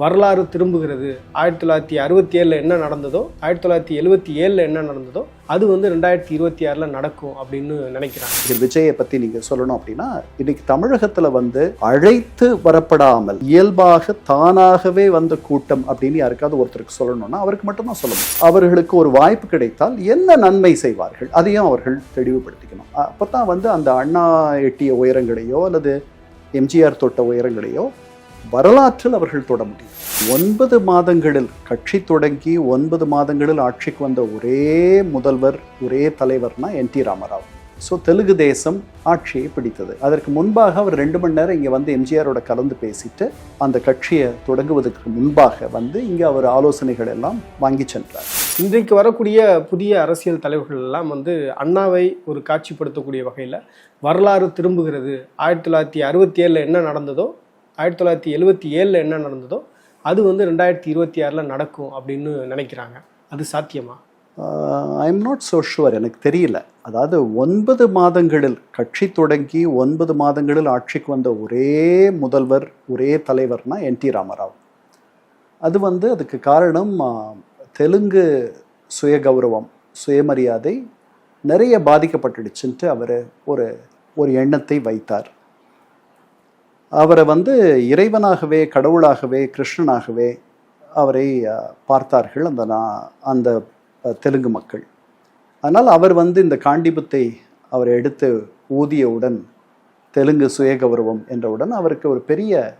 வரலாறு திரும்புகிறது. ஆயிரத்தி தொள்ளாயிரத்தி அறுபத்தி ஏழில் என்ன நடந்ததோ ஆயிரத்தி தொள்ளாயிரத்தி எழுபத்தி ஏழில் என்ன நடந்ததோ அது வந்து ரெண்டாயிரத்தி இருபத்தி ஆறில் நடக்கும் அப்படின்னு நினைக்கிறாங்க. விஜயை பற்றி நீங்கள் சொல்லணும் அப்படின்னா இன்னைக்கு தமிழகத்தில் வந்து அழைத்து வரப்படாமல் இயல்பாக தானாகவே வந்த கூட்டம் அப்படின்னு யாருக்காவது ஒருத்தருக்கு சொல்லணும்னா அவருக்கு மட்டும்தான் சொல்லணும். அவர்களுக்கு ஒரு வாய்ப்பு கிடைத்தால் என்ன நன்மை செய்வார்கள்? அதையும் அவர்கள் தெளிவுபடுத்திக்கணும். அப்போ தான் வந்து அந்த அண்ணா எட்டிய உயரங்களையோ அல்லது எம்ஜிஆர் தொட்ட உயரங்களையோ வரலாற்றில் அவர்கள் தொட முடியும். ஒன்பது மாதங்களில் கட்சி தொடங்கி ஒன்பது மாதங்களில் ஆட்சிக்கு வந்த ஒரே முதல்வர் ஒரே தலைவர்னா N T Ramarao. So Telugu Desam ஆட்சியை பிடித்தது. அதற்கு முன்பாக அவர் ரெண்டு மணி நேரம் இங்கே வந்து எம்ஜிஆரோட கலந்து பேசிட்டு அந்த கட்சியை தொடங்குவதற்கு முன்பாக வந்து இங்கே அவர் ஆலோசனைகள் எல்லாம் வாங்கி சென்றார். இன்றைக்கு வரக்கூடிய புதிய அரசியல் தலைவர்கள் எல்லாம் வந்து அண்ணாவை ஒரு காட்சிப்படுத்தக்கூடிய வகையில் வரலாறு திரும்புகிறது. ஆயிரத்தி தொள்ளாயிரத்தி அறுபத்தி ஏழில் என்ன நடந்ததோ ஆயிரத்தி தொள்ளாயிரத்தி எழுபத்தி ஏழில் என்ன நடந்ததோ அது வந்து ரெண்டாயிரத்தி இருபத்தி ஆறில் நடக்கும் அப்படின்னு நினைக்கிறாங்க. அது சாத்தியமா? I am not so sure எனக்கு தெரியல. அதாவது ஒன்பது மாதங்களில் கட்சி தொடங்கி ஒன்பது மாதங்களில் ஆட்சிக்கு வந்த ஒரே முதல்வர் ஒரே தலைவர்னா என் டி ராமராவ் அது வந்து அதுக்கு காரணம் தெலுங்கு தெலுங்கு சுயகௌரவம் சுயமரியாதை நிறைய பாதிக்கப்பட்டுடுச்சுன்ட்டு அவர் ஒரு ஒரு எண்ணத்தை வைத்தார். அவரை வந்து இறைவனாகவே கடவுளாகவே கிருஷ்ணனாகவே அவரை பார்த்தார்கள் அந்த நா- அந்த தெலுங்கு மக்கள். அதனால் அவர் வந்து இந்த காண்டிபத்தை அவர் எடுத்து ஊதியவுடன் தெலுங்கு சுயகௌரவம் என்றவுடன் அவருக்கு ஒரு பெரிய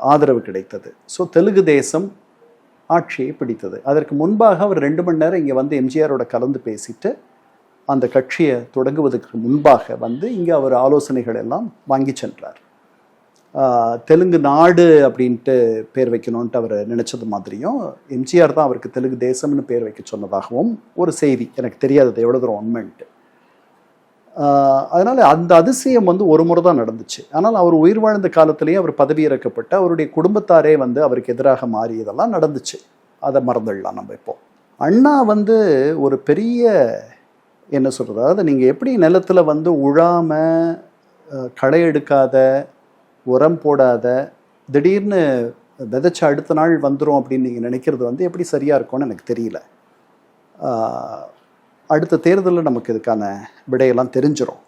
ஆதரவு கிடைத்தது. ஸோ தெலுங்கு தேசம் ஆட்சியை பிடித்தது. அதற்கு முன்பாக அவர் ரெண்டு மணி நேரம் இங்கே வந்து எம்ஜிஆரோட கலந்து பேசிட்டு அந்த கட்சியை தொடங்குவதற்கு முன்பாக வந்து இங்கே அவர் ஆலோசனைகள் எல்லாம் வாங்கி சென்றார். தெலுங்கு நாடு அப்படின்ட்டு பேர் வைக்கணும்ன்ட்டு அவர் நினைச்சது மாதிரியும் எம்ஜிஆர் தான் அவருக்கு தெலுங்கு தேசம்னு பேர் வைக்க சொன்னதாகவும் ஒரு செய்தி எனக்கு தெரியாது அது எவ்வளோ தூரம் உண்மைன்ட்டு. அதனால் அந்த அதிசயம் வந்து ஒரு முறை தான் நடந்துச்சு. ஆனால் அவர் உயிர் வாழ்ந்த காலத்திலேயே அவர் பதவி இறக்கப்பட்டு அவருடைய குடும்பத்தாரே வந்து அவருக்கு எதிராக மாறியதெல்லாம் நடந்துச்சு. அதை மறந்துடலாம் நம்ம இப்போ. அண்ணா வந்து ஒரு பெரிய என்ன சொல்கிறது அதாவது நீங்கள் எப்படி நிலத்தில் வந்து உழாமல் களை எடுக்காத உரம் போடாத திடீர்னு விதைச்ச அடுத்த நாள் வந்துடும் அப்படின்னு நீங்கள் நினைக்கிறது வந்து எப்படி சரியாக இருக்கும்னு எனக்கு தெரியல. அடுத்த தேர்தலில் நமக்கு இதுக்கான விடையெல்லாம் தெரிஞ்சிடும்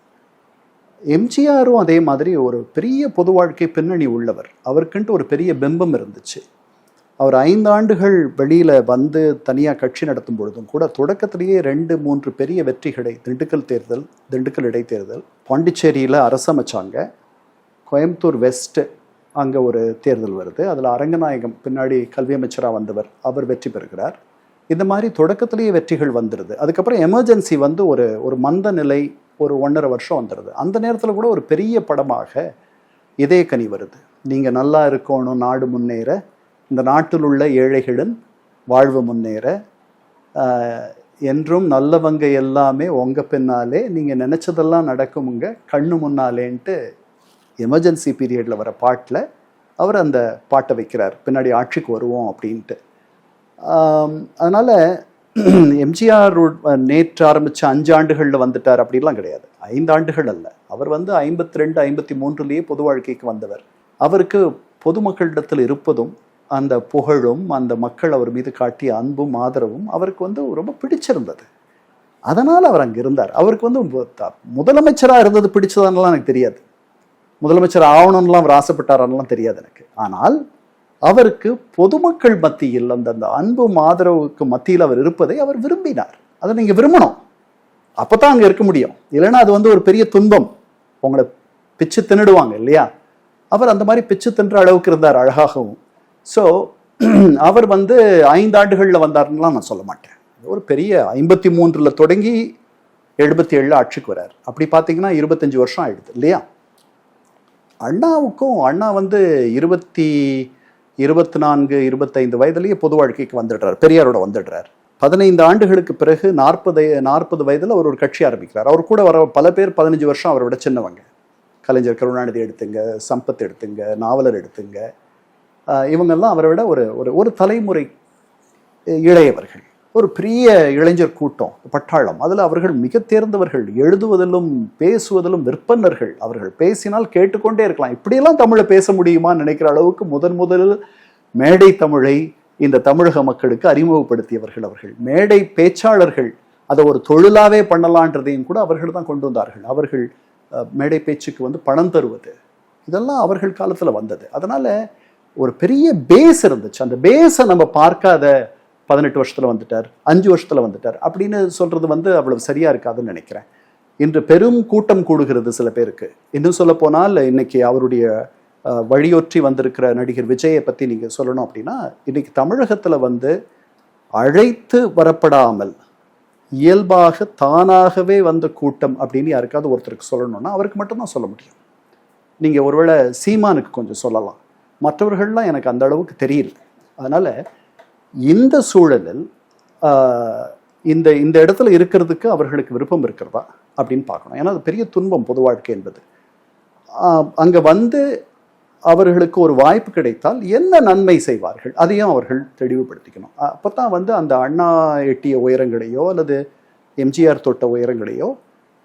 எம்ஜிஆரும் அதே மாதிரி ஒரு பெரிய பொது வாழ்க்கை பின்னணி உள்ளவர். அவருக்குன்ட்டு ஒரு பெரிய பிம்பம் இருந்துச்சு. அவர் ஐந்து ஆண்டுகள் வெளியில் வந்து தனியாக கட்சி நடத்தும் பொழுதும் கூட தொடக்கத்திலேயே ரெண்டு மூன்று பெரிய வெற்றிகளை திண்டுக்கல் தேர்தல் திண்டுக்கல் இடைத்தேர்தல் பாண்டிச்சேரியில் அரசமைச்சாங்க. கோயம்புத்தூர் வெஸ்ட்டு அங்கே ஒரு தேர்தல் வருது. அதில் அரங்கநாயகம் பின்னாடி கல்வி அமைச்சராக வந்தவர் அவர் வெற்றி பெறுகிறார். இந்த மாதிரி தொடக்கத்திலேயே வெற்றிகள் வந்துடுது அதுக்கப்புறம் எமர்ஜென்சி வந்து ஒரு ஒரு மந்த நிலை ஒரு ஒன்றரை வருஷம் வந்துடுது அந்த நேரத்தில் கூட ஒரு பெரிய படமாக இதயக்கனி வருது. நீங்கள் நல்லா இருக்கணும் நாடு முன்னேற இந்த நாட்டில் உள்ள ஏழைகளின் வாழ்வு முன்னேற என்றும் நல்லவங்க எல்லாமே உங்கள் பின்னாலே நீங்கள் நினச்சதெல்லாம் நடக்குமுங்க கண்ணு முன்னாலேன்ட்டு எமர்ஜென்சி பீரியடில் வர பாட்டில் அவர் அந்த பாட்டை வைக்கிறார். பின்னாடி ஆட்சிக்கு வருவோம் அப்படின்ட்டு. அதனால் எம்ஜிஆர் நேற்று ஆரம்பித்த அஞ்சு ஆண்டுகளில் வந்துட்டார் அப்படிலாம் கிடையாது. ஐந்து ஆண்டுகள் அல்ல. அவர் வந்து ஐம்பத்தி ரெண்டு ஐம்பத்தி மூன்றுலேயே பொது வாழ்க்கைக்கு வந்தவர். அவருக்கு பொதுமக்களிடத்தில் இருப்பதும் அந்த புகழும் அந்த மக்கள் அவர் மீது காட்டிய அன்பும் ஆதரவும் அவருக்கு வந்து ரொம்ப பிடிச்சிருந்தது. அதனால் அவர் அங்கே இருந்தார். அவருக்கு வந்து முதலமைச்சராக இருந்தது பிடிச்சதானலாம் எனக்கு தெரியாது. முதலமைச்சர் ஆகணும்லாம் அவர் ஆசைப்பட்டாரான்லாம் தெரியாது எனக்கு. ஆனால் அவருக்கு பொதுமக்கள் மத்தியில் அந்த அந்த அன்பும் ஆதரவுக்கு மத்தியில் அவர் இருப்பதை அவர் விரும்பினார். அதை நீங்கள் விரும்பணும். அப்போ தான் அங்கே இருக்க முடியும். இல்லைன்னா அது வந்து ஒரு பெரிய துன்பம். உங்களை பிச்சு தின்னுடுவாங்க இல்லையா? அவர் அந்த மாதிரி பிச்சு தின்ற அளவுக்கு இருந்தார் அழகாகவும். ஸோ அவர் வந்து ஐந்து ஆண்டுகளில் வந்தாருன்னுலாம் நான் சொல்ல மாட்டேன். ஒரு பெரிய ஐம்பத்தி மூன்றில் தொடங்கி எழுபத்தி ஏழில் ஆட்சிக்கு வரார் அப்படி பார்த்தீங்கன்னா இருபத்தஞ்சி வருஷம் ஆயிடுது இல்லையா? அண்ணாவுக்கும் அண்ணா வந்து இருபத்தி இருபத்தி நான்கு இருபத்தைந்து வயதுலேயே பொது வாழ்க்கைக்கு வந்துடுறார். பெரியாரோட வந்துடுறார். பதினைந்து ஆண்டுகளுக்கு பிறகு நாற்பது நாற்பது வயதில் அவர் ஒரு கட்சி ஆரம்பிக்கிறார். அவர் கூட வர பல பேர் பதினஞ்சு வருஷம் அவரை விட சின்னவங்க. கலைஞர் கருணாநிதி எடுத்துங்க சம்பத் எடுத்துங்க நாவலர் எடுத்துங்க. இவங்கெல்லாம் அவரை விட ஒரு ஒரு ஒரு தலைமுறை இளையவர்கள். ஒரு பெரிய இளைஞர் கூட்டம் பட்டாளம். அதில் அவர்கள் மிக தேர்ந்தவர்கள். எழுதுவதிலும் பேசுவதிலும் விற்பனர்கள் அவர்கள் பேசினால் கேட்டுக்கொண்டே இருக்கலாம். இப்படியெல்லாம் தமிழை பேச முடியுமா நினைக்கிற அளவுக்கு முதன் முதலில் மேடை தமிழை இந்த தமிழக மக்களுக்கு அறிமுகப்படுத்தியவர்கள் அவர்கள். மேடை பேச்சாளர்கள் அதை ஒரு தொழிலாவே பண்ணலான்றதையும் கூட அவர்கள் தான் கொண்டு வந்தார்கள். அவர்கள் மேடை பேச்சுக்கு வந்து பணம் தருவது. இதெல்லாம் அவர்கள் காலத்தில் வந்தது. அதனால ஒரு பெரிய பேஸ் இருந்துச்சு. அந்த பேஸை நம்ம பார்க்காத பதினெட்டு வருஷத்தில் வந்துட்டார் அஞ்சு வருஷத்தில் வந்துட்டார். அப்படின்னு சொல்கிறது வந்து அவ்வளவு சரியா இருக்காதுன்னு நினைக்கிறேன். இன்று பெரும் கூட்டம் கூடுகிறது சில பேருக்கு. இன்னும் சொல்ல போனால் இன்னைக்கு அவருடைய வழியொற்றி வந்திருக்கிற நடிகர் விஜயை பற்றி நீங்கள் சொல்லணும் அப்படின்னா இன்னைக்கு தமிழகத்தில் வந்து அழைத்து வரப்படாமல் இயல்பாக தானாகவே வந்த கூட்டம் அப்படின்னு யாருக்காவது ஒருத்தருக்கு சொல்லணும்னா அவருக்கு மட்டும்தான் சொல்ல முடியும். நீங்கள் ஒருவேளை சீமானுக்கு கொஞ்சம் சொல்லலாம். மற்றவர்கள்லாம் எனக்கு அந்த அளவுக்கு தெரியல அதனால் இந்த சூழலில் இந்த இந்த இடத்துல இருக்கிறதுக்கு அவர்களுக்கு விருப்பம் இருக்கிறதா அப்படின்னு பார்க்கணும். ஏன்னா அது பெரிய துன்பம் பொது வாழ்க்கை என்பது. அங்கே வந்து அவர்களுக்கு ஒரு வாய்ப்பு கிடைத்தால் என்ன நன்மை செய்வார்கள்? அதையும் அவர்கள் தெளிவுபடுத்திக்கணும். அப்போ தான் வந்து அந்த அண்ணா எட்டிய உயரங்களையோ அல்லது எம்ஜிஆர் தொட்ட உயரங்களையோ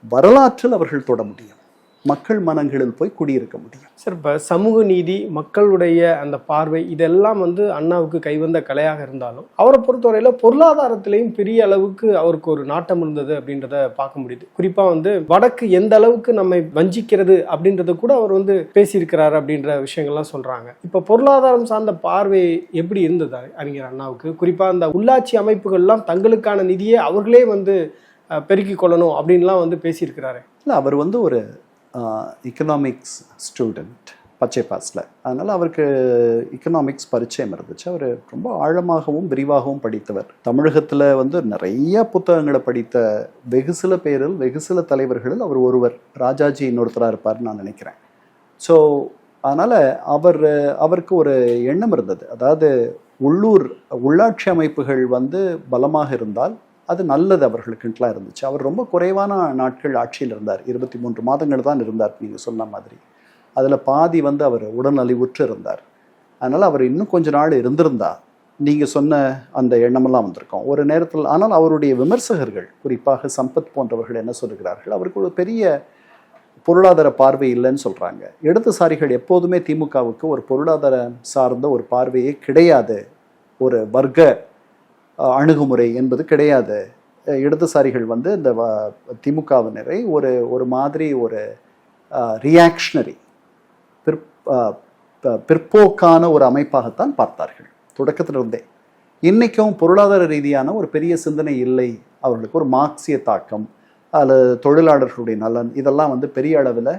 வரலாற்றில் அவர்கள் தொட முடியும். மக்கள் மனங்களில் போய் குடியிருக்க முடியும். சார் இப்போ சமூக நீதி மக்களுடைய அந்த பார்வை இதெல்லாம் வந்து அண்ணாவுக்கு கைவந்த கலையாக இருந்தாலும் அவரை பொறுத்தவரையில பொருளாதாரத்திலையும் பெரிய அளவுக்கு அவருக்கு ஒரு நாட்டம் இருந்தது அப்படின்றத பார்க்க முடியுது. குறிப்பா வந்து வடக்கு எந்த அளவுக்கு நம்மை வஞ்சிக்கிறது அப்படின்றத கூட அவர் வந்து பேசியிருக்கிறார் அப்படின்ற விஷயங்கள்லாம் சொல்றாங்க. இப்போ பொருளாதாரம் சார்ந்த பார்வை எப்படி இருந்தது அறிஞர் அண்ணாவுக்கு? குறிப்பா அந்த உள்ளாட்சி அமைப்புகள்லாம் தங்களுக்கான நிதியை அவர்களே வந்து பெருக்கிக் கொள்ளணும் அப்படின்லாம் வந்து பேசியிருக்கிறாரு. இல்லை அவர் வந்து ஒரு Uh, எக்கனாமிக்ஸ் ஸ்டூடெண்ட் பச்சை பாஸில். அதனால் அவருக்கு எக்கனாமிக்ஸ் பரிச்சயம் இருந்துச்சு. அவர் ரொம்ப ஆழமாகவும் விரிவாகவும் படித்தவர். தமிழகத்தில் வந்து நிறைய புத்தகங்களை படித்த வெகு சில பேரில் வெகு சில தலைவர்களில் அவர் ஒருவர். ராஜாஜி இன்னொருத்தராக இருப்பார்னு நான் நினைக்கிறேன். ஸோ அதனால் அவர் அவருக்கு ஒரு எண்ணம் இருந்தது. அதாவது உள்ளூர் உள்ளாட்சி அமைப்புகள் வந்து பலமாக இருந்தால் அது நல்லது அவர்களுக்குலாம் இருந்துச்சு. அவர் ரொம்ப குறைவான நாட்கள் ஆட்சியில் இருந்தார். இருபத்தி மூன்று மாதங்கள் தான் இருந்தார் நீங்கள் சொன்ன மாதிரி. அதில் பாதி வந்து அவர் உடல்நலிவுற்று இருந்தார். அதனால் அவர் இன்னும் கொஞ்ச நாள் இருந்திருந்தா நீங்கள் சொன்ன அந்த எண்ணமெல்லாம் வந்திருக்கோம். ஒரு நேரத்தில் ஆனால் அவருடைய விமர்சகர்கள் குறிப்பாக சம்பத் போன்றவர்கள் என்ன சொல்லுகிறார்கள்? அவருக்கு ஒரு பெரிய பொருளாதார பார்வை இல்லைன்னு சொல்கிறாங்க இடதுசாரிகள் எப்போதுமே திமுகவுக்கு ஒரு பொருளாதார சார்ந்த ஒரு பார்வையே கிடையாது. ஒரு வர்க்க அணுகுமுறை என்பது கிடையாது. இடதுசாரிகள் வந்து இந்த வ- திமுகவினரை ஒரு ஒரு மாதிரி ஒரு ரியாக்ஷனரி பிற் பிற்போக்கான ஒரு அமைப்பாகத்தான் பார்த்தார்கள் தொடக்கத்திலிருந்தே. இன்றைக்கும் பொருளாதார ரீதியான ஒரு பெரிய சிந்தனை இல்லை. அவர்களுக்கு ஒரு மார்க்சிய தாக்கம் அல்லது தொழிலாளர்களுடைய நலன் இதெல்லாம் வந்து பெரிய அளவில்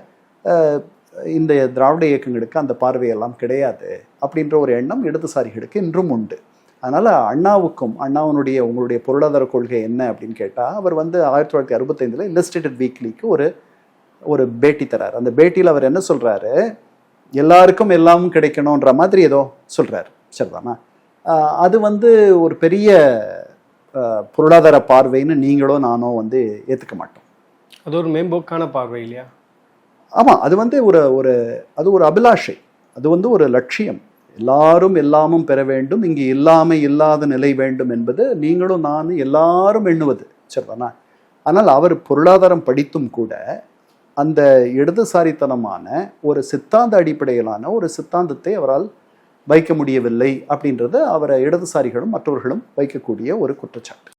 இந்த திராவிட இயக்கங்களுக்கு அந்த பார்வையெல்லாம் கிடையாது அப்படின்ற ஒரு எண்ணம் இடதுசாரிகளுக்கு இன்றும் உண்டு. அதனால் அண்ணாவுக்கும் அண்ணாவினுடைய உங்களுடைய பொருளாதார கொள்கை என்ன அப்படின்னு கேட்டால் அவர் வந்து ஆயிரத்தி தொள்ளாயிரத்தி அறுபத்தைந்தில் இல்லஸ்ட்ரேட்டட் வீக்லிக்கு ஒரு ஒரு பேட்டி தரார். அந்த பேட்டியில் அவர் என்ன சொல்கிறாரு எல்லாருக்கும் எல்லாமும் கிடைக்கணுன்ற மாதிரி ஏதோ சொல்கிறாரு சரிதானா? அது வந்து ஒரு பெரிய பொருளாதார பார்வைன்னு நீங்களோ நானோ வந்து ஏற்றுக்க மாட்டோம். அது ஒரு மேம்போக்கான பார்வை இல்லையா? ஆமாம் அது வந்து ஒரு ஒரு அது ஒரு அபிலாஷை. அது வந்து ஒரு லட்சியம். எல்லாரும் எல்லாமும் பெற வேண்டும். இங்கு இல்லாமை இல்லாத நிலை வேண்டும் என்பது நீங்களும் நானும் எல்லாரும் எண்ணுவது. சரிதானா? ஆனால் அவர் பொருளாதாரம் படித்தும் கூட அந்த இடதுசாரித்தனமான ஒரு சித்தாந்த அடிப்படையிலான ஒரு சித்தாந்தத்தை அவரால் வைக்க முடியவில்லை அப்படின்றது அவரை இடதுசாரிகளும் மற்றவர்களும் வைக்கக்கூடிய ஒரு குற்றச்சாட்டு.